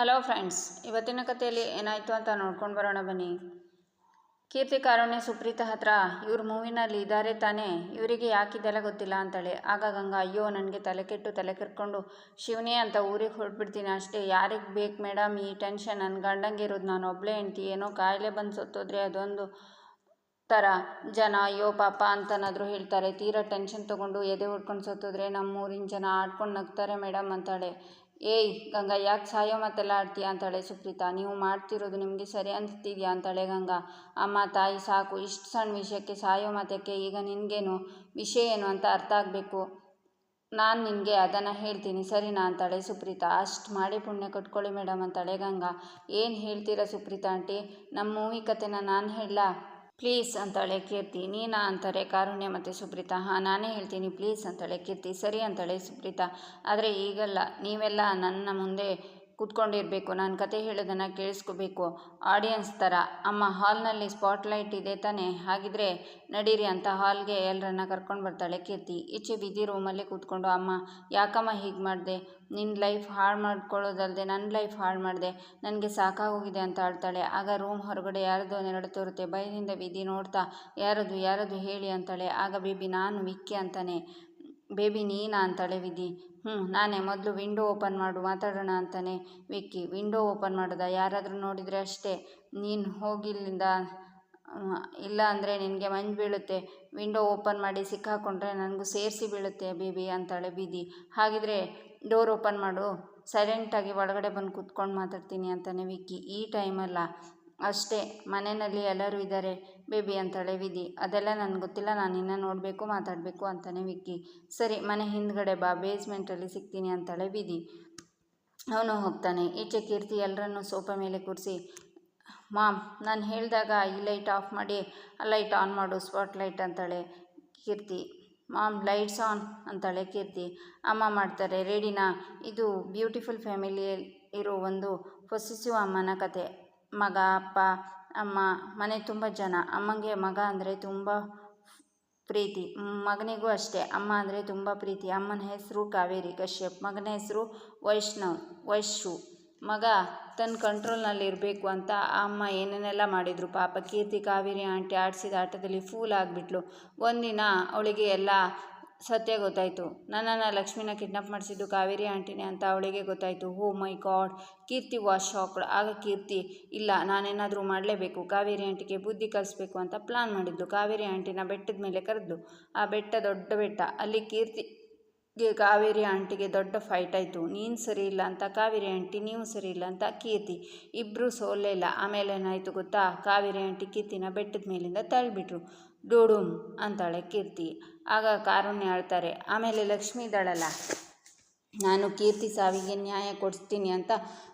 Hello friends ಇವತ್ತಿನ ಕಥೆಯಲ್ಲಿ ಏನಾಯಿತು ಅಂತ ನೋಡ್ಕೊಂಡು ಬರೋಣ ಬನ್ನಿ. ಕೀರ್ತಿ ಕಾರುಣ್ಯ ಸುಪ್ರೀತ ಹತ್ರ ಇವ್ರ ಮೂವಿನಲ್ಲಿ ಇದ್ದಾರೆ ತಾನೇ, ಇವರಿಗೆ ಯಾಕಿದೆಲ್ಲ ಗೊತ್ತಿಲ್ಲ ಅಂತಾಳೆ. ಆಗ ಗಂಗಾ, ಅಯ್ಯೋ, ನನಗೆ ತಲೆ ಕೆಟ್ಟು ತಲೆ ಕೆರ್ಕೊಂಡು ಶಿವನೇ ಅಂತ ಊರಿಗೆ ಹೊರಟ್ಬಿಡ್ತೀನಿ ಅಷ್ಟೇ. ಯಾರಿಗೆ ಬೇಕು ಮೇಡಮ್ ಈ ಟೆನ್ಷನ್ ನನ್ನ ಗಂಡಂಗೆ ಇರೋದು. ನಾನು ಒಬ್ಬಳೇ ಹೆಂಡ್ತಿ, ಏನೋ ಕಾಯಿಲೆ ಬಂದು ಸತ್ತೋದ್ರೆ ಅದೊಂದು ಥರ ಜನ, ಅಯ್ಯೋ, ಪಾಪ ಅಂತನಾದರೂ ಹೇಳ್ತಾರೆ. ತೀರಾ ಟೆನ್ಷನ್ ತೊಗೊಂಡು ಎದೆ ಹೊಡ್ಕೊಂಡು ಸತ್ತೋದ್ರೆ ನಮ್ಮೂರಿನ ಜನ ಆಡ್ಕೊಂಡು ನಗ್ತಾರೆ ಮೇಡಮ್ ಅಂತಾಳೆ. ಏಯ್, ಗಂಗಾ, ಯಾಕೆ ಸಾಯೋ ಮಾತೆಲ್ಲ ಆಡ್ತೀಯ ಅಂತಾಳೆ ಸುಪ್ರೀತಾ. ನೀವು ಮಾಡ್ತಿರೋದು ನಿಮಗೆ ಸರಿ ಅಂತಿದ್ಯಾ ಅಂತಾಳೆ ಗಂಗಾ. ಅಮ್ಮ, ತಾಯಿ, ಸಾಕು. ಇಷ್ಟು ಸಣ್ಣ ವಿಷಯಕ್ಕೆ ಸಾಯೋ ಮಾತಕ್ಕೆ ಈಗ ನಿನಗೇನು ವಿಷಯ ಏನು ಅಂತ ಅರ್ಥ ಆಗಬೇಕು? ನಾನು ನಿನಗೆ ಅದನ್ನು ಹೇಳ್ತೀನಿ, ಸರಿನಾ ಅಂತಾಳೆ ಸುಪ್ರೀತಾ. ಅಷ್ಟು ಮಾಡಿ ಪುಣ್ಯ ಕಟ್ಕೊಳ್ಳಿ ಮೇಡಮ್ ಅಂತಾಳೆ ಗಂಗಾ. ಏನು ಹೇಳ್ತೀರಾ ಸುಪ್ರೀತಾ ಆಂಟಿ? ನಮ್ಮ ಮೂವಿ ಕತೆನ ನಾನು ಹೇಳಲಾ? ಪ್ಲೀಸ್ ಅಂತಾಳೆ ಕೀರ್ತಿ, ನೀನಾ ಅಂತಾರೆ, ಕಾರುಣ್ಯ ಮತ್ತು ಸುಪ್ರೀತಾ. ಹಾಂ, ನಾನೇ ಹೇಳ್ತೀನಿ, ಪ್ಲೀಸ್ ಅಂತಾಳೆ ಕೀರ್ತಿ, ಸರಿ ಅಂತಾಳೆ ಸುಪ್ರೀತಾ. ಆದರೆ ಈಗಲ್ಲ, ನೀವೆಲ್ಲ ನನ್ನ ಮುಂದೆ ಕೂತ್ಕೊಂಡಿರಬೇಕು. ನಾನು ಕತೆ ಹೇಳೋದನ್ನು ಕೇಳಿಸ್ಕೋಬೇಕು. ಆಡಿಯನ್ಸ್ ಥರ ಅಮ್ಮ, ಹಾಲ್ನಲ್ಲಿ ಸ್ಪಾಟ್ಲೈಟ್ ಇದೆ ತಾನೇ? ಹಾಗಿದ್ರೆ ನಡೀರಿ ಅಂತ ಹಾಲ್ಗೆ ಎಲ್ಲರನ್ನ ಕರ್ಕೊಂಡು ಬರ್ತಾಳೆ ಕೀರ್ತಿ. ಈಚೆ ಬಿದ್ದಿ ರೂಮಲ್ಲಿ ಕೂತ್ಕೊಂಡು, ಅಮ್ಮ, ಯಾಕಮ್ಮ ಹೀಗೆ ಮಾಡಿದೆ? ನಿನ್ನ ಲೈಫ್ ಹಾಳು ಮಾಡ್ಕೊಳ್ಳೋದಲ್ಲದೆ ನನ್ನ ಲೈಫ್ ಹಾಳು ಮಾಡಿದೆ. ನನಗೆ ಸಾಕಾಗೋಗಿದೆ ಅಂತ ಆಡ್ತಾಳೆ. ಆಗ ರೂಮ್ ಹೊರಗಡೆ ಯಾರದು ನೆರಳು ತೋರುತ್ತೆ. ಭಯದಿಂದ ಬಿದ್ದಿ ನೋಡ್ತಾ, ಯಾರದು ಯಾರದು ಹೇಳಿ ಅಂತಾಳೆ. ಆಗ ಬೇಬಿ, ನಾನು ವಿಕ್ಕಿ ಅಂತಾನೆ. ಬೇಬಿ ನೀನಾ ಅಂತಾಳೆ ವಿಧಿ ಹ್ಞೂ, ನಾನೇ ಮೊದಲು ವಿಂಡೋ ಓಪನ್ ಮಾಡು, ಮಾತಾಡೋಣ ಅಂತಾನೆ. ವಿಕ್ಕಿ, ವಿಂಡೋ ಓಪನ್ ಮಾಡೋದ? ಯಾರಾದರೂ ನೋಡಿದರೆ ಅಷ್ಟೇ. ನೀನು ಹೋಗಿಲ್ಲಿಂದ ಇಲ್ಲ ಅಂದರೆ ನಿನಗೆ ಮಂಜು ಬೀಳುತ್ತೆ. ವಿಂಡೋ ಓಪನ್ ಮಾಡಿ ಸಿಕ್ಕಾಕೊಂಡ್ರೆ ನನಗೂ ಸೇರಿಸಿ ಬೀಳುತ್ತೆ ಬೇಬಿ ಅಂತಾಳೆ ಬೀದಿ ಹಾಗಿದ್ರೆ ಡೋರ್ ಓಪನ್ ಮಾಡು. ಸೈಲೆಂಟಾಗಿ ಒಳಗಡೆ ಬಂದು ಕೂತ್ಕೊಂಡು ಮಾತಾಡ್ತೀನಿ ಅಂತಾನೆ ವಿಕ್ಕಿ. ಈ ಟೈಮಲ್ಲ. ಅಷ್ಟೇ, ಮನೆಯಲ್ಲಿ ಎಲ್ಲರೂ ಇದ್ದಾರೆ. ಬೇಬಿ ಅಂತಾಳೆ ವಿಧಿ. ಅದೆಲ್ಲ ನನಗೆ ಗೊತ್ತಿಲ್ಲ, ನಾನು ಇನ್ನೂ ನೋಡಬೇಕು, ಮಾತಾಡಬೇಕು ಅಂತಾನೆ ವಿಕ್ಕಿ. ಸರಿ, ಮನೆ ಹಿಂದ್ಗಡೆ ಬಾ, ಬೇಸ್ಮೆಂಟಲ್ಲಿ ಸಿಗ್ತೀನಿ ಅಂತಾಳೆ ವಿಧಿ. ಅವನು ಹೋಗ್ತಾನೆ. ಈಚೆ ಕೀರ್ತಿ ಎಲ್ಲರನ್ನೂ ಸೋಫಾ ಮೇಲೆ ಕೂರಿಸಿ, ಮಾಮ್, ನಾನು ಹೇಳಿದಾಗ ಈ ಲೈಟ್ ಆಫ್ ಮಾಡಿ ಲೈಟ್ ಆನ್ ಮಾಡು, ಸ್ಪಾಟ್ ಲೈಟ್ ಅಂತಾಳೆ ಕೀರ್ತಿ. ಮಾಮ್, ಲೈಟ್ಸ್ ಆನ್ ಅಂತಾಳೆ ಕೀರ್ತಿ. ಅಮ್ಮ ಮಾಡ್ತಾರೆ, ರೆಡಿನಾ, ಇದು ಬ್ಯೂಟಿಫುಲ್ ಫ್ಯಾಮಿಲಿಯಲ್ಲಿ ಇರೋ ಒಂದು ಪೊಸಿಸಿವ್ ಅಮ್ಮನ ಕತೆ. ಮಗ, ಅಪ್ಪ, ಅಮ್ಮ, ಮನೆ ತುಂಬ ಜನ. ಅಮ್ಮಂಗೆ ಮಗ ಅಂದರೆ ತುಂಬ ಪ್ರೀತಿ. ಮಗನಿಗೂ ಅಷ್ಟೇ. ಅಮ್ಮ ಅಂದರೆ ತುಂಬ ಪ್ರೀತಿ. ಅಮ್ಮನ ಹೆಸರು ಕಾವೇರಿ ಕಶ್ಯಪ್. ಮಗನ ಹೆಸರು ವೈಷ್ಣವ್, ವೈಶು. ಮಗ ತನ್ನ ಕಂಟ್ರೋಲ್ನಲ್ಲಿರಬೇಕು ಅಂತ ಅಮ್ಮ ಏನೇನೆಲ್ಲ ಮಾಡಿದರು. ಪಾಪ ಕೀರ್ತಿ, ಕಾವೇರಿ ಆಂಟಿ ಆಡಿಸಿದ ಆಟದಲ್ಲಿ ಫೂಲ್ ಆಗಿಬಿಟ್ಲು. ಒಂದಿನ ಅವಳಿಗೆ ಎಲ್ಲ ಸತ್ಯ ಗೊತ್ತಾಯಿತು. ನನ್ನನ್ನು ಲಕ್ಷ್ಮಿನ ಕಿಡ್ನಾಪ್ ಮಾಡಿಸಿದ್ದು ಕಾವೇರಿ ಆಂಟಿನೇ ಅಂತ ಅವಳಿಗೆ ಗೊತ್ತಾಯಿತು. ಹೋ my God, Keerthi was shocked. ಆಗ ಕೀರ್ತಿ, ಇಲ್ಲ, ನಾನೇನಾದರೂ ಮಾಡಲೇಬೇಕು, ಕಾವೇರಿ ಆಂಟಿಗೆ ಬುದ್ಧಿ ಕಲಿಸ್ಬೇಕು ಅಂತ ಪ್ಲಾನ್ ಮಾಡಿದ್ದು. ಕಾವೇರಿ ಆಂಟಿನ ಬೆಟ್ಟದ ಮೇಲೆ ಕರೆದ್ಲು. ಆ ಬೆಟ್ಟ ದೊಡ್ಡ ಬೆಟ್ಟ. ಅಲ್ಲಿ ಕೀರ್ತಿ, ಕಾವೇರಿ ಆಂಟಿಗೆ ದೊಡ್ಡ ಫೈಟ್ ಆಯಿತು. ನೀನು ಸರಿ ಇಲ್ಲ ಅಂತ ಕಾವೇರಿ ಆಂಟಿ, ನೀವು ಸರಿ ಇಲ್ಲ ಅಂತ ಕೀರ್ತಿ. ಇಬ್ಬರು ಸೋಲೇ ಇಲ್ಲ. ಆಮೇಲೆ ಏನಾಯಿತು ಗೊತ್ತಾ? ಕಾವೇರಿ ಆಂಟಿ ಕೀರ್ತಿನ ಬೆಟ್ಟದ ಮೇಲಿಂದ ತಳ್ಳಿಬಿಟ್ರು. ಡೋಡುಮ್ ಅಂತಾಳೆ ಕೀರ್ತಿ. ಆಗ ಕಾರುಣ್ಯ ಹೇಳ್ತಾರೆ, ಆಮೇಲೆ ಲಕ್ಷ್ಮೀ ಇದ್ದಾಳಲ್ಲ, ನಾನು ಕೀರ್ತಿ ಸಾವಿಗೆ ನ್ಯಾಯ ಕೊಡಿಸ್ತೀನಿ ಅಂತ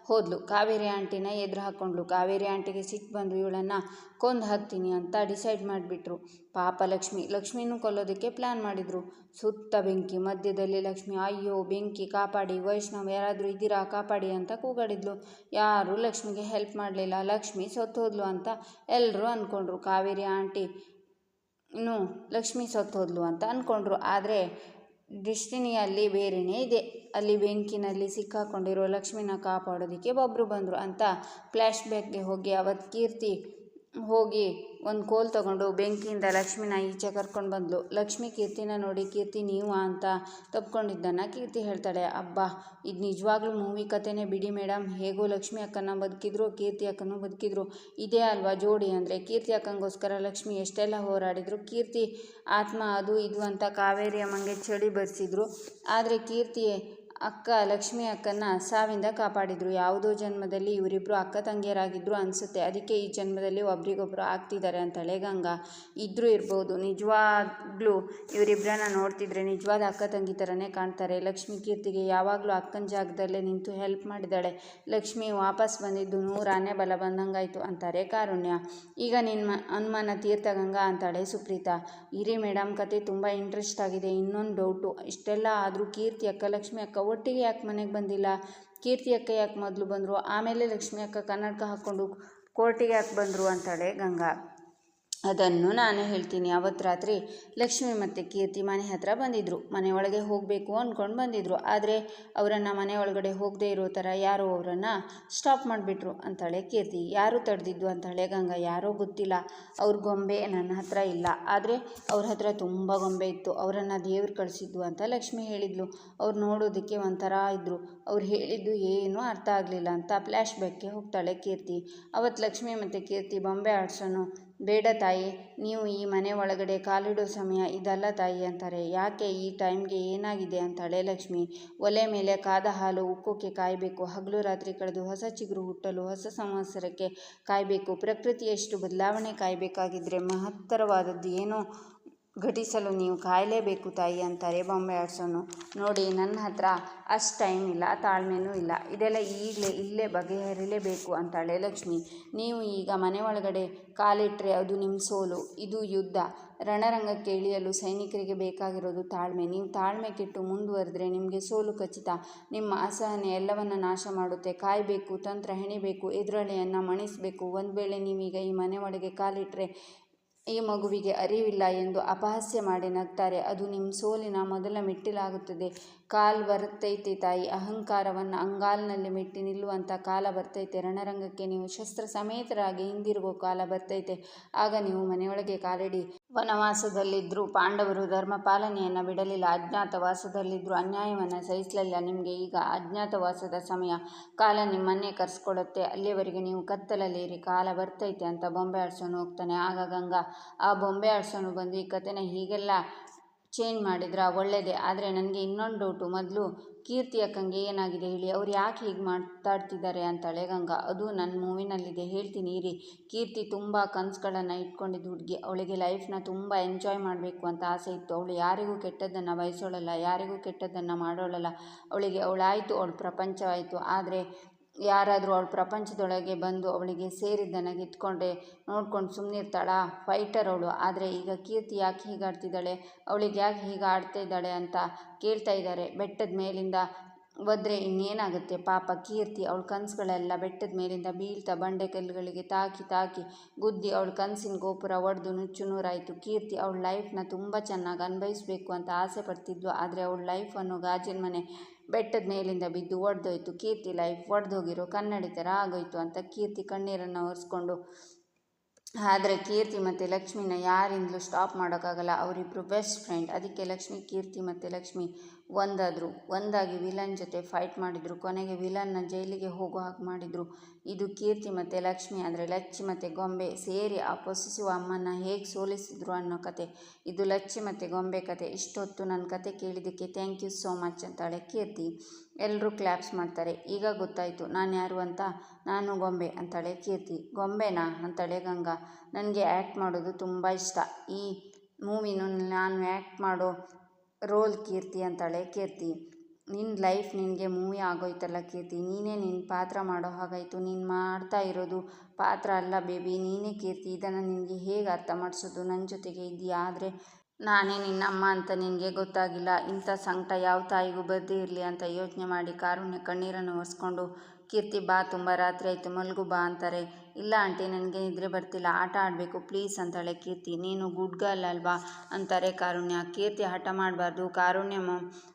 ಹೋದ್ಲು. ಕಾವೇರಿ ಆಂಟಿನ ಎದುರು ಹಾಕ್ಕೊಂಡ್ಲು ಕಾವೇರಿ ಆಂಟಿಗೆ ಸಿಟ್ಟು ಬಂದು ಇವಳನ್ನು ಕೊಂದು ಹಾಕ್ತೀನಿ ಅಂತ ಡಿಸೈಡ್ ಮಾಡಿಬಿಟ್ರು. ಪಾಪ ಲಕ್ಷ್ಮಿ, ಲಕ್ಷ್ಮಿನೂ ಕೊಲ್ಲೋದಕ್ಕೆ ಪ್ಲ್ಯಾನ್ ಮಾಡಿದರು. ಸುತ್ತ ಬೆಂಕಿ, ಮಧ್ಯದಲ್ಲಿ ಲಕ್ಷ್ಮಿ, ಅಯ್ಯೋ, ಬೆಂಕಿ, ಕಾಪಾಡಿ, ವೈಷ್ಣವ್, ಯಾರಾದರೂ ಇದ್ದೀರಾ, ಕಾಪಾಡಿ ಅಂತ ಕೂಗಾಡಿದ್ಲು. ಯಾರೂ ಲಕ್ಷ್ಮಿಗೆ ಹೆಲ್ಪ್ ಮಾಡಲಿಲ್ಲ. ಲಕ್ಷ್ಮಿ ಸೊತ್ತೋದ್ಲು ಅಂತ ಎಲ್ಲರೂ ಅಂದ್ಕೊಂಡ್ರು ಕಾವೇರಿ ಆಂಟಿ ಇನ್ನು ಲಕ್ಷ್ಮಿ ಸತ್ತೋದ್ಲು ಅಂತ ಅಂದ್ಕೊಂಡ್ರು ಆದರೆ ಡಿಸ್ಟಿನಿಯಲ್ಲಿ ಬೇರೆಯೇ ಇದೆ. ಅಲ್ಲಿ ಬೆಂಕಿನಲ್ಲಿ ಸಿಕ್ಕಾಕೊಂಡಿರೋ ಲಕ್ಷ್ಮಿನ ಕಾಪಾಡೋದಕ್ಕೆ ಒಬ್ಬರು ಬಂದರು ಅಂತ ಫ್ಲ್ಯಾಶ್ ಬ್ಯಾಕ್ಗೆ ಹೋಗಿ ಅವತ್ತು ಕೀರ್ತಿ ಹೋಗಿ ಒಂದು ಕೋಲ್ ತಗೊಂಡು ಬೆಂಕಿಯಿಂದ ಲಕ್ಷ್ಮಿನ ಈಚೆ ಕರ್ಕೊಂಡು ಬಂದಳು ಲಕ್ಷ್ಮಿ, ಕೀರ್ತಿನ ನೋಡಿ, ಕೀರ್ತಿ, ನೀವು ಅಂತ ತಪ್ಕೊಂಡಿದ್ದನ್ನು ಕೀರ್ತಿ ಹೇಳ್ತಾಳೆ. ಅಬ್ಬಾ, ಇದು ನಿಜವಾಗ್ಲೂ ಮೂವಿ ಕಥೆನೇ ಬಿಡಿ ಮೇಡಮ್ ಹೇಗೋ ಲಕ್ಷ್ಮಿ ಅಕ್ಕನ ಬದುಕಿದ್ರು, ಕೀರ್ತಿ ಅಕ್ಕನೂ ಬದುಕಿದ್ರು. ಇದೇ ಅಲ್ವಾ ಜೋಡಿ ಅಂದರೆ? ಕೀರ್ತಿ ಅಕ್ಕಂಗೋಸ್ಕರ ಲಕ್ಷ್ಮಿ ಎಷ್ಟೆಲ್ಲ ಹೋರಾಡಿದ್ರು. ಕೀರ್ತಿ ಆತ್ಮ ಅದು ಇದು ಅಂತ ಕಾವೇರಿ ಅಮ್ಮಂಗೆ ಚಳಿ ಬರೆಸಿದ್ರು. ಆದರೆ ಕೀರ್ತಿ ಅಕ್ಕ, ಲಕ್ಷ್ಮಿ ಅಕ್ಕನ ಸಾವಿಂದ ಕಾಪಾಡಿದರು. ಯಾವುದೋ ಜನ್ಮದಲ್ಲಿ ಇವರಿಬ್ಬರು ಅಕ್ಕ ತಂಗಿಯರಾಗಿದ್ರು ಅನಿಸುತ್ತೆ. ಅದಕ್ಕೆ ಈ ಜನ್ಮದಲ್ಲಿ ಒಬ್ರಿಗೊಬ್ರು ಆಗ್ತಿದ್ದಾರೆ ಅಂತಾಳೆ ಗಂಗಾ. ಇದ್ದರೂ ಇರ್ಬೋದು. ನಿಜವಾಗ್ಲೂ ಇವರಿಬ್ಬರನ್ನ ನೋಡ್ತಿದ್ರೆ ನಿಜವಾದ ಅಕ್ಕ ತಂಗಿ ಥರನೇ ಕಾಣ್ತಾರೆ. ಲಕ್ಷ್ಮಿ ಕೀರ್ತಿಗೆ ಯಾವಾಗಲೂ ಅಕ್ಕನ ಜಾಗದಲ್ಲೇ ನಿಂತು ಹೆಲ್ಪ್ ಮಾಡಿದ್ದಾಳೆ. ಲಕ್ಷ್ಮಿ ವಾಪಸ್ ಬಂದಿದ್ದು ನೂರಾನೇ ಬಲ ಬಂದಂಗಾಯಿತು ಅಂತಾರೆ ಕಾರುಣ್ಯ. ಈಗ ನಿನ್ನ ಅನುಮಾನ ತೀರ್ಥ ಗಂಗಾ ಅಂತಾಳೆ ಸುಪ್ರೀತಾ. ಇರಿ ಮೇಡಮ್ ಕತೆ ತುಂಬ ಇಂಟ್ರೆಸ್ಟ್ ಆಗಿದೆ. ಇನ್ನೊಂದು ಡೌಟು. ಇಷ್ಟೆಲ್ಲ ಆದರೂ ಕೀರ್ತಿ ಅಕ್ಕ, ಲಕ್ಷ್ಮಿ ಅಕ್ಕ ಒಟ್ಟಿಗೆ ಯಾಕೆ ಮನೆಗೆ ಬಂದಿಲ್ಲ? ಕೀರ್ತಿ ಅಕ್ಕ ಯಾಕೆ ಮೊದಲು ಬಂದರು? ಆಮೇಲೆ ಲಕ್ಷ್ಮಿ ಅಕ್ಕ ಕನ್ನಡಕ ಹಾಕ್ಕೊಂಡು ಕೋರ್ಟಿಗೆ ಯಾಕೆ ಬಂದರು ಅಂತಾಳೆ ಗಂಗಾ. ಅದನ್ನು ನಾನೇ ಹೇಳ್ತೀನಿ. ಅವತ್ತು ರಾತ್ರಿ ಲಕ್ಷ್ಮಿ ಮತ್ತು ಕೀರ್ತಿ ಮನೆ ಹತ್ರ ಬಂದಿದ್ದರು ಮನೆ ಒಳಗೆ ಹೋಗಬೇಕು ಅಂದ್ಕೊಂಡು ಬಂದಿದ್ದರು ಆದರೆ ಅವರನ್ನು ಮನೆ ಒಳಗಡೆ ಹೋಗದೇ ಇರೋ ಥರ ಯಾರೋ ಅವರನ್ನು ಸ್ಟಾಪ್ ಮಾಡಿಬಿಟ್ರು ಅಂತಾಳೆ ಕೀರ್ತಿ. ಯಾರು ತಡೆದಿದ್ದು ಅಂತಾಳೆ ಗಂಗಾ. ಯಾರೋ ಗೊತ್ತಿಲ್ಲ. ಅವ್ರ ಗೊಂಬೆ ನನ್ನ ಹತ್ರ ಇಲ್ಲ. ಆದರೆ ಅವ್ರ ಹತ್ರ ತುಂಬ ಗೊಂಬೆ ಇತ್ತು. ಅವರನ್ನು ದೇವ್ರು ಕಳಿಸಿದ್ದು ಅಂತ ಲಕ್ಷ್ಮಿ ಹೇಳಿದ್ಲು. ಅವ್ರು ನೋಡೋದಕ್ಕೆ ಒಂಥರ ಇದ್ದರು ಅವ್ರು ಹೇಳಿದ್ದು ಏನೂ ಅರ್ಥ ಆಗಲಿಲ್ಲ ಅಂತ ಫ್ಲ್ಯಾಶ್ ಬ್ಯಾಕ್ಗೆ ಹೋಗ್ತಾಳೆ ಕೀರ್ತಿ. ಅವತ್ತು ಲಕ್ಷ್ಮಿ ಮತ್ತು ಕೀರ್ತಿ ಬೊಂಬೆ ಆಡ್ಸೋನು ಬೇಡ ತಾಯಿ, ನೀವು ಈ ಮನೆ ಒಳಗಡೆ ಕಾಲಿಡೋ ಸಮಯ ಇದಲ್ಲ ತಾಯಿ ಅಂತಾರೆ. ಯಾಕೆ ಈ ಟೈಮ್ಗೆ ಏನಾಗಿದೆ ಅಂತಾಳೆ ಲಕ್ಷ್ಮಿ. ಒಲೆ ಮೇಲೆ ಕಾದ ಹಾಲು ಉಕ್ಕೋಕ್ಕೆ ಕಾಯಬೇಕು. ಹಗಲು ರಾತ್ರಿ ಕಳೆದು ಹೊಸ ಚಿಗುರು ಹುಟ್ಟಲು ಹೊಸ ಸಂವತ್ಸರಕ್ಕೆ ಕಾಯಬೇಕು. ಪ್ರಕೃತಿಯಷ್ಟು ಬದಲಾವಣೆ ಕಾಯಬೇಕಾಗಿದ್ದರೆ ಮಹತ್ತರವಾದದ್ದು ಏನೋ? ಘಟಿಸಲು ನೀವು ಕಾಯಲೇಬೇಕು ತಾಯಿ ಅಂತಾರೆ ಬೊಂಬೆ ಆಡ್ಸೋನು. ನೋಡಿ, ನನ್ನ ಹತ್ರ ಅಷ್ಟು ಟೈಮ್ ಇಲ್ಲ, ತಾಳ್ಮೆನೂ ಇಲ್ಲ. ಇದೆಲ್ಲ ಈಗಲೇ, ಇಲ್ಲೇ ಬಗೆಹರಿಲೇಬೇಕು ಅಂತಾಳೆ ಲಕ್ಷ್ಮಿ. ನೀವು ಈಗ ಮನೆ ಒಳಗಡೆ ಕಾಲಿಟ್ಟರೆ ಅದು ನಿಮ್ಮ ಸೋಲು, ಇದು ಯುದ್ಧ. ರಣರಂಗಕ್ಕೆ ಇಳಿಯಲು ಸೈನಿಕರಿಗೆ ಬೇಕಾಗಿರೋದು ತಾಳ್ಮೆ. ನೀವು ತಾಳ್ಮೆ ಕೆಟ್ಟು ಮುಂದುವರೆದ್ರೆ ನಿಮಗೆ ಸೋಲು ಖಚಿತ. ನಿಮ್ಮ ಅಸಹನೆ ಎಲ್ಲವನ್ನು ನಾಶ ಮಾಡುತ್ತೆ. ಕಾಯಬೇಕು, ತಂತ್ರ ಹೆಣಿಬೇಕು, ಎದುರಳೆಯನ್ನು ಮಣಿಸಬೇಕು. ಒಂದು ವೇಳೆ ನೀವೀಗ ಈ ಮನೆ ಒಳಗೆ ಕಾಲಿಟ್ಟರೆ ಈ ಮಗುವಿಗೆ ಅರಿವಿಲ್ಲ ಎಂದು ಅಪಹಾಸ್ಯ ಮಾಡಿ ನಗ್ತಾರೆ. ಅದು ನಿಮ್ಮ ಸೋಲಿನ ಮೊದಲ ಮೆಟ್ಟಿಲಾಗುತ್ತದೆ. ಕಾಲ್ ಬರ್ತೈತೆ ತಾಯಿ. ಅಹಂಕಾರವನ್ನು ಅಂಗಾಲಿನಲ್ಲಿ ಮೆಟ್ಟಿ ನಿಲ್ಲುವಂಥ ಕಾಲ ಬರ್ತೈತೆ. ರಣರಂಗಕ್ಕೆ ನೀವು ಶಸ್ತ್ರ ಸಮೇತರಾಗಿ ಹಿಂದಿರುಗೋ ಕಾಲ ಬರ್ತೈತೆ. ಆಗ ನೀವು ಮನೆಯೊಳಗೆ ಕಾಲಿಡಿ. ವನವಾಸದಲ್ಲಿದ್ದರೂ ಪಾಂಡವರು ಧರ್ಮ ಪಾಲನೆಯನ್ನು ಬಿಡಲಿಲ್ಲ. ಅಜ್ಞಾತವಾಸದಲ್ಲಿದ್ದರೂ ಅನ್ಯಾಯವನ್ನು ಸಹಿಸಲಿಲ್ಲ. ನಿಮಗೆ ಈಗ ಅಜ್ಞಾತವಾಸದ ಸಮಯ. ಕಾಲ ನಿಮ್ಮನ್ನೇ ಕರೆಸ್ಕೊಡುತ್ತೆ. ಅಲ್ಲಿಯವರೆಗೆ ನೀವು ಕತ್ತಲಲ್ಲಿರಿ. ಕಾಲ ಬರ್ತೈತೆ ಅಂತ ಬೊಂಬೆ ಆಡ್ಸೋನು ಹೋಗ್ತಾನೆ. ಆಗ ಗಂಗಾ, ಆ ಬೊಂಬೆ ಆಡ್ಸೋನು ಬಂದು ಈ ಕಥೆನ ಹೀಗೆಲ್ಲ ಚೇಂಜ್ ಮಾಡಿದ್ರ? ಒಳ್ಳೆಯದೇ ಆದರೆ ನನಗೆ ಇನ್ನೊಂದು ಡೌಟು ಮೊದಲು ಕೀರ್ತಿ ಅಕ್ಕಂಗೆ ಏನಾಗಿದೆ ಹೇಳಿ. ಅವ್ರು ಯಾಕೆ ಹೀಗೆ ಮಾತಾಡ್ತಿದ್ದಾರೆ ಅಂತಾಳೆ ಗಂಗಾ. ಅದು ನನ್ನ ಮೂವಿನಲ್ಲಿದೆ. ಹೇಳ್ತೀನಿ, ಇರಿ. ಕೀರ್ತಿ ತುಂಬ ಕನಸುಗಳನ್ನು ಇಟ್ಕೊಂಡಿದ್ದು ಹುಡುಗಿ. ಅವಳಿಗೆ ಲೈಫ್ನ ತುಂಬ ಎಂಜಾಯ್ ಮಾಡಬೇಕು ಅಂತ ಆಸೆ ಇತ್ತು. ಅವಳು ಯಾರಿಗೂ ಕೆಟ್ಟದ್ದನ್ನು ಬಯಸೋಳಲ್ಲ, ಯಾರಿಗೂ ಕೆಟ್ಟದ್ದನ್ನು ಮಾಡೋಳಲ್ಲ. ಅವಳಿಗೆ, ಅವಳಾಯಿತು, ಅವಳ ಪ್ರಪಂಚವಾಯಿತು. ಆದರೆ ಯಾರಾದರೂ ಅವಳ ಪ್ರಪಂಚದೊಳಗೆ ಬಂದು ಅವಳಿಗೆ ಸೇರಿದ್ದನ್ನು ಕಿತ್ಕೊಂಡ್ರೆ ನೋಡ್ಕೊಂಡು ಸುಮ್ಮನಿರ್ತಾಳಾ ಫೈಟರ್ ಅವಳು. ಆದರೆ ಈಗ ಕೀರ್ತಿ ಯಾಕೆ ಹೀಗಾಡ್ತಿದ್ದಾಳೆ ಅವಳಿಗೆ ಯಾಕೆ ಹೀಗೆ ಆಡ್ತಾ ಇದ್ದಾಳೆ ಅಂತ ಕೇಳ್ತಾ ಇದ್ದಾರೆ ಬೆಟ್ಟದ ಮೇಲಿಂದ ಒದ್ರೆ ಇನ್ನೇನಾಗುತ್ತೆ? ಪಾಪ ಕೀರ್ತಿ ಅವಳ ಕನಸುಗಳೆಲ್ಲ ಬೆಟ್ಟದ ಮೇಲಿಂದ ಬೀಳ್ತಾ ಬಂಡೆ ಕಲ್ಲುಗಳಿಗೆ ತಾಕಿ ತಾಕಿ ಗುದ್ದಿ ಅವಳ ಕನಸಿನ ಗೋಪುರ ಒಡೆದು ನುಚ್ಚು ನೂರಾಯಿತು. ಕೀರ್ತಿ ಅವಳ ಲೈಫ್ನ ತುಂಬ ಚೆನ್ನಾಗಿ ಅನುಭವಿಸಬೇಕು ಅಂತ ಆಸೆ ಪಡ್ತಿದ್ಲು. ಆದರೆ ಅವಳ ಲೈಫನ್ನು ಗಾಜಿನ ಮನೆ ಬೆಟ್ಟದ ಮೇಲಿಂದ ಬಿದ್ದು ಒಡೆದೋಯ್ತು. ಕೀರ್ತಿ ಲೈಫ್ ಒಡೆದೋಗಿರೋ ಕನ್ನಡಿ ಥರ ಆಗೋಯ್ತು ಅಂತ ಕೀರ್ತಿ ಕಣ್ಣೀರನ್ನು ಒರೆಸ್ಕೊಂಡು. ಆದರೆ ಕೀರ್ತಿ ಮತ್ತು ಲಕ್ಷ್ಮಿನ ಯಾರಿಂದಲೂ ಸ್ಟಾಪ್ ಮಾಡೋಕ್ಕಾಗಲ್ಲ. ಅವರಿಬ್ಬರು ಬೆಸ್ಟ್ ಫ್ರೆಂಡ್ ಅದಕ್ಕೆ ಲಕ್ಷ್ಮಿ, ಕೀರ್ತಿ ಮತ್ತು ಲಕ್ಷ್ಮಿ ಒಂದಾದರು, ಒಂದಾಗಿ ವಿಲನ್ ಜೊತೆ ಫೈಟ್ ಮಾಡಿದರು, ಕೊನೆಗೆ ವಿಲನ್ನ ಜೈಲಿಗೆ ಹೋಗೋ ಹಾಗೆ ಮಾಡಿದರು. ಇದು ಕೀರ್ತಿ ಮತ್ತು ಲಕ್ಷ್ಮಿ ಅಂದರೆ ಲಚ್ಚಿ ಮತ್ತು ಗೊಂಬೆ ಸೇರಿ ಆ ಪೊಸಿಸುವ ಅಮ್ಮನ ಹೇಗೆ ಸೋಲಿಸಿದ್ರು ಅನ್ನೋ ಕತೆ. ಇದು ಲಚ್ಚಿ ಮತ್ತು ಗೊಂಬೆ ಕತೆ. ಇಷ್ಟೊತ್ತು ನನ್ನ ಕತೆ ಕೇಳಿದ್ದಕ್ಕೆ ಥ್ಯಾಂಕ್ ಯು ಸೋ ಮಚ್ ಅಂತಾಳೆ ಕೀರ್ತಿ. ಎಲ್ಲರೂ ಕ್ಲ್ಯಾಪ್ಸ್ ಮಾಡ್ತಾರೆ. ಈಗ ಗೊತ್ತಾಯಿತು, ನಾನು ಯಾರು ಅಂತ? ನಾನು ಗೊಂಬೆ, ಅಂತಾಳೆ ಕೀರ್ತಿ. ಗೊಂಬೆನಾ? ಅಂತಾಳೆ ಗಂಗಾ. ನನಗೆ ಆ್ಯಕ್ಟ್ ಮಾಡೋದು ತುಂಬ ಇಷ್ಟ. ಈ ಮೂವಿನೂ ನಾನು ಆ್ಯಕ್ಟ್ ಮಾಡೋ ರೋಲ್ ಕೀರ್ತಿ ಅಂತಾಳೆ. ಕೀರ್ತಿ ನಿನ್ನ ಲೈಫ್ ನಿನಗೆ ಮೂವಿ ಆಗೋಯ್ತಲ್ಲ ಕೀರ್ತಿ, ನೀನೇ ನಿನ್ನ ಪಾತ್ರ ಮಾಡೋ ಹಾಗಾಯಿತು, ನೀನು ಮಾಡ್ತಾ ಇರೋದು ಪಾತ್ರ ಅಲ್ಲ ಬೇಬಿ, ನೀನೇ ಕೀರ್ತಿ, ಇದನ್ನು ನಿನಗೆ ಹೇಗೆ ಅರ್ಥ ಮಾಡಿಸೋದು? ನನ್ನ ಜೊತೆಗೆ ಇದೆಯಾ ಆದರೆ ನಾನೇ ನಿನ್ನಮ್ಮ ಅಂತ ನಿನಗೆ ಗೊತ್ತಾಗಿಲ್ಲ. ಇಂಥ ಸಂಕಟ ಯಾವ ತಾಯಿಗೂ ಬರದೇ ಇರಲಿ ಅಂತ ಯೋಚನೆ ಮಾಡಿ ಕಾರುಣ್ಯ ಕಣ್ಣೀರನ್ನು ಒರೆಸ್ಕೊಂಡು, ಕೀರ್ತಿ ಬಾ, ತುಂಬ ರಾತ್ರಿ ಆಯಿತು, ಮಲಗು ಬಾ ಅಂತಾರೆ. ಇಲ್ಲ ಆಂಟಿ, ನನಗೆ ನಿದ್ರೆ ಬರ್ತಿಲ್ಲ. ಆಟ ಆಡಬೇಕು, ಪ್ಲೀಸ್ ಅಂತಾಳೆ ಕೀರ್ತಿ. ನೀನು ಗುಡ್ ಗರ್ಲ್ ಅಲ್ವಾ? ಅಂತಾರೆ ಕಾರುಣ್ಯ. ಕೀರ್ತಿ ಹಠ ಮಾಡಬಾರ್ದು. ಕಾರುಣ್ಯ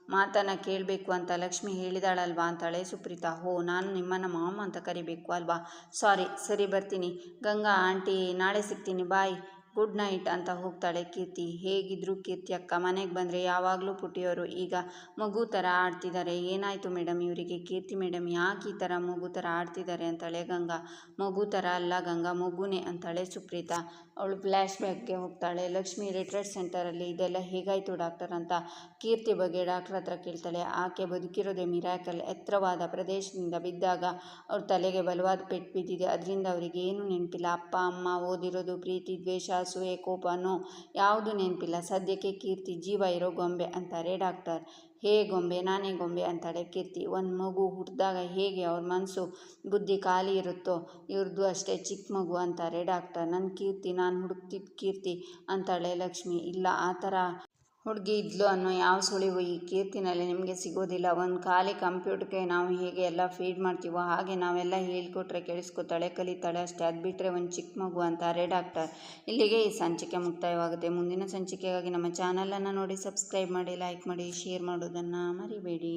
ಮಾತನ್ನು ಕೇಳಬೇಕು ಅಂತ ಲಕ್ಷ್ಮಿ ಹೇಳಿದಾಳಲ್ವಾ ಅಂತಾಳೆ ಸುಪ್ರೀತಾ. ಹೋ, ನಾನು ನಿಮ್ಮನ್ನು ಮಾಮ ಅಂತ ಕರಿಬೇಕು ಅಲ್ವಾ? ಸಾರಿ, ಸರಿ ಬರ್ತೀನಿ. ಗಂಗಾ, ಆಂಟಿ ನಾಳೆ ಸಿಗ್ತೀನಿ. ಬಾಯ್. ಗುಡ್ ನೈಟ್ ಅಂತ ಹೋಗ್ತಾಳೆ ಕೀರ್ತಿ. ಹೇಗಿದ್ರು ಕೀರ್ತಿ ಅಕ್ಕ ಮನೆಗೆ ಬಂದರೆ ಯಾವಾಗಲೂ ಪುಟ್ಟಿಯವರು ಈಗ ಮಗು ಥರ ಆಡ್ತಿದ್ದಾರೆ. ಏನಾಯಿತು ಮೇಡಮ್ ಇವರಿಗೆ? ಕೀರ್ತಿ ಮೇಡಮ್ ಯಾಕೆ ಈ ಥರ ಮಗು ಥರ ಆಡ್ತಿದ್ದಾರೆ ಅಂತಾಳೆ ಗಂಗಾ. ಮಗು ಥರ ಅಲ್ಲ ಗಂಗಾ, ಮಗುನೇ ಅಂತಾಳೆ ಸುಪ್ರೀತಾ. ಅವಳು ಫ್ಲ್ಯಾಶ್ ಬ್ಯಾಕ್ಗೆ ಹೋಗ್ತಾಳೆ. ಲಕ್ಷ್ಮಿ ರಿಟ್ರೀಟ್ ಸೆಂಟರಲ್ಲಿ ಇದೆಲ್ಲ ಹೇಗಾಯಿತು ಡಾಕ್ಟರ್ ಅಂತ ಕೀರ್ತಿ ಬಗ್ಗೆ ಡಾಕ್ಟರ್ ಹತ್ರ ಕೇಳ್ತಾಳೆ. ಆಕೆ ಬದುಕಿರೋದೇ ಮಿರಾಕಲ್. ಎತ್ತರವಾದ ಪ್ರದೇಶದಿಂದ ಬಿದ್ದಾಗ ಅವ್ರ ತಲೆಗೆ ಬಲವಾದ ಪೆಟ್ಟು ಬಿದ್ದಿದೆ. ಅದರಿಂದ ಅವರಿಗೆ ಏನೂ ನೆನಪಿಲ್ಲ. ಅಪ್ಪ, ಅಮ್ಮ ಓದಿರೋದು, ಪ್ರೀತಿ, ದ್ವೇಷ ಅಸೂಯೆ ಕೋಪನೋ ಯಾವುದು ನೆನಪಿಲ್ಲ. ಸದ್ಯಕ್ಕೆ ಕೀರ್ತಿ, ಜೀವ ಇರೋ ಗೊಂಬೆ ಅಂತಾರೆ ಡಾಕ್ಟರ್. ಹೇ ಗೊಂಬೆ, ನಾನೇ ಗೊಂಬೆ ಅಂತಾಳೆ ಕೀರ್ತಿ. ಒಂದು ಮಗು ಹುಟ್ಟಿದಾಗ ಹೇಗೆ ಅವ್ರ ಮನಸ್ಸು ಬುದ್ಧಿ ಖಾಲಿ ಇರುತ್ತೋ? ಇವ್ರದ್ದು ಅಷ್ಟೇ ಚಿಕ್ಕ ಮಗು ಅಂತಾರೆ ಡಾಕ್ಟರ್. ನನ್ನ ಕೀರ್ತಿ, ನಾನು ಹುಡುಕ್ತಿದ್ದ ಕೀರ್ತಿ ಅಂತಾಳೆ ಲಕ್ಷ್ಮಿ. ಇಲ್ಲ, ಆ ಥರ ಹುಡುಗಿ ಇದ್ಲು ಅನ್ನೋ ಯಾವ ಸುಳಿವು ಈ ಕೀರ್ತಿನಲ್ಲಿ ನಿಮಗೆ ಸಿಗೋದಿಲ್ಲ. ಒಂದು ಖಾಲಿ ಕಂಪ್ಯೂಟರ್ಗೆ ನಾವು ಹೇಗೆ ಎಲ್ಲ ಫೀಡ್ ಮಾಡ್ತೀವೋ ಹಾಗೆ ನಾವೆಲ್ಲ ಹೇಳ್ಕೊಟ್ರೆ ಕೇಳಿಸ್ಕೊತಾಳೆ ಕಲಿತಾಳೆ ಅಷ್ಟೇ. ಅದು ಬಿಟ್ಟರೆ ಒಂದು ಚಿಕ್ಕ ಮಗು ಅಂತಾರೆ ಡಾಕ್ಟರ್. ಇಲ್ಲಿಗೆ ಈ ಸಂಚಿಕೆ ಮುಕ್ತಾಯವಾಗುತ್ತೆ. ಮುಂದಿನ ಸಂಚಿಕೆಗಾಗಿ ನಮ್ಮ ಚಾನಲನ್ನು ನೋಡಿ, ಸಬ್ಸ್ಕ್ರೈಬ್ ಮಾಡಿ, ಲೈಕ್ ಮಾಡಿ, ಶೇರ್ ಮಾಡೋದನ್ನು ಮರಿಬೇಡಿ.